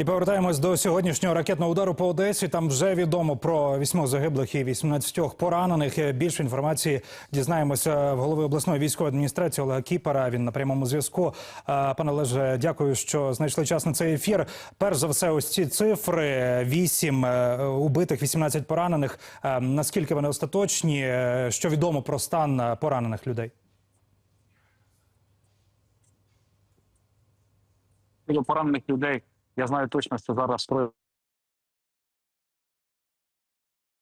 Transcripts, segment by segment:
І повертаємось до сьогоднішнього ракетного удару по Одесі. Там вже відомо про вісьмох загиблих і 18 поранених. Е, Більше інформації дізнаємося в голови обласної військової адміністрації Олега Кіпера. Він на прямому зв'язку. Е, Пане Олеже, дякую, що знайшли час на цей ефір. Перш за все, ось ці цифри: 8 е, убитих, 18 поранених. Наскільки вони остаточні? Що відомо про стан поранених людей? Поранених людей, я знаю точно, що зараз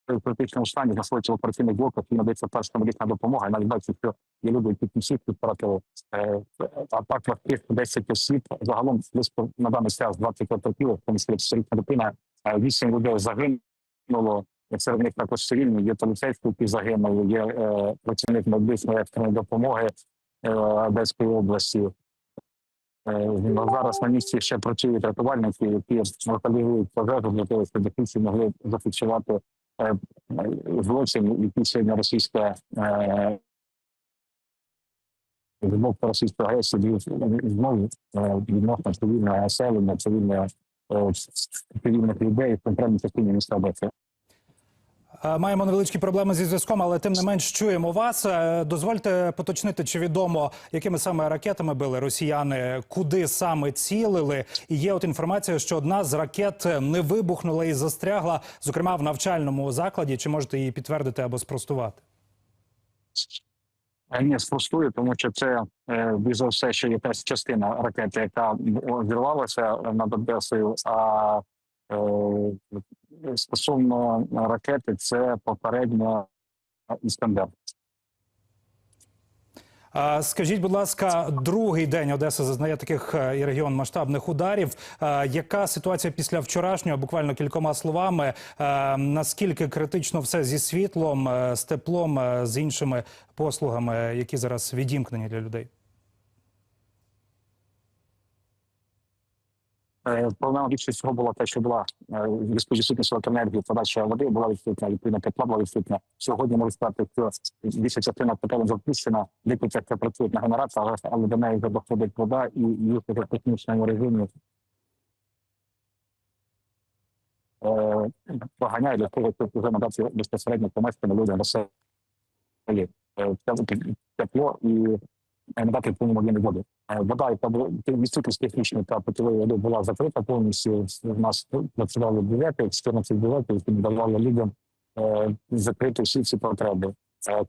в критичному стані знаходяться в операційних блоках і надається перша медична допомога. Я навіть бачу, що є люди, які кінців втратили. Е, А так важких 10 осіб. Загалом близько на даний час 20 потерпілих, в тому числі 40 дитина. Е, Вісім людей загинуло. Серед них також цивільні, є поліцейські, які загинули, є е, працівник медичної екстреної допомоги е, Одеської області. Е, Зараз на місці ще працюють рятувальники, які локалізують пожежу для того, щоб дефіці могли зафіксувати е, злочин, який сьогодні російська е, змов російської агресії знову е, відносно цивільного населення, е, цивільних людей в конкретній частині міста Одеси. Е, Маємо невеличкі проблеми зі зв'язком, але тим не менш чуємо вас. Е, Дозвольте поточнити, чи відомо, якими саме ракетами били росіяни, куди саме цілили. І є от інформація, що одна з ракет не вибухнула і застрягла, зокрема в навчальному закладі. Чи можете її підтвердити або спростувати? Е, Ні, спростую, тому що це за все, що якась частина ракети, яка зірвалася над Одесою. А стосовно ракети, це попередньо іскандер. Скажіть, будь ласка, другий день Одеса зазнає таких е, і регіон масштабних ударів. Е, Яка ситуація після вчорашнього? Буквально кількома словами. Е, Наскільки критично все зі світлом, е, з теплом, е, з іншими послугами, які зараз відімкнені для людей? Проблема більше всього була те, що була е, відсутність електроенергії, подача води була відсутня, відповідно тепла була відсутня. Сьогодні можу сказати, що більша частина котелень запущена, декілька це працюють на генераторах, але до неї вже доходить вода і їх в технічному режимі е, поганяє для того, щоб вже надати безпосередньо помешкання людям на селі. Е, Тепло і е, надати повну мобільну воду. Е, Вода, яка була відсутність технічної та питьової води була закрита повністю. У нас працювали бювети, 14 бюветів, які давали людям е, закрити всі ці потреби.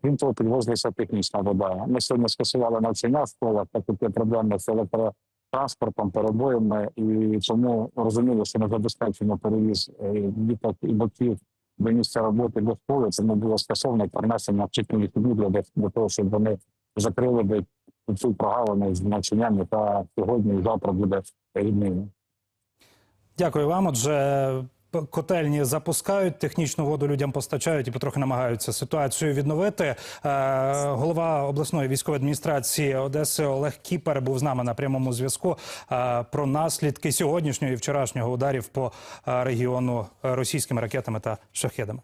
Крім того, підвозилася технічна вода. Ми сьогодні скасували навчання в школах, так як є проблеми з електротранспортом, перебоями, і тому розуміли, що не забезпечено перевіз діток і батьків до місця роботи до школи. Тому було скасовано перенесення вчительні днів для, для того, щоб вони закрили би цю прогалину з навчанням, яка сьогодні і завтра буде рідною. Дякую вам. Отже, котельні запускають, технічну воду людям постачають і потрохи намагаються ситуацію відновити. Е, голова обласної військової адміністрації Одеси Олег Кіпер був з нами на прямому зв'язку е, про наслідки сьогоднішнього і вчорашнього ударів по е, регіону російськими ракетами та шахедами.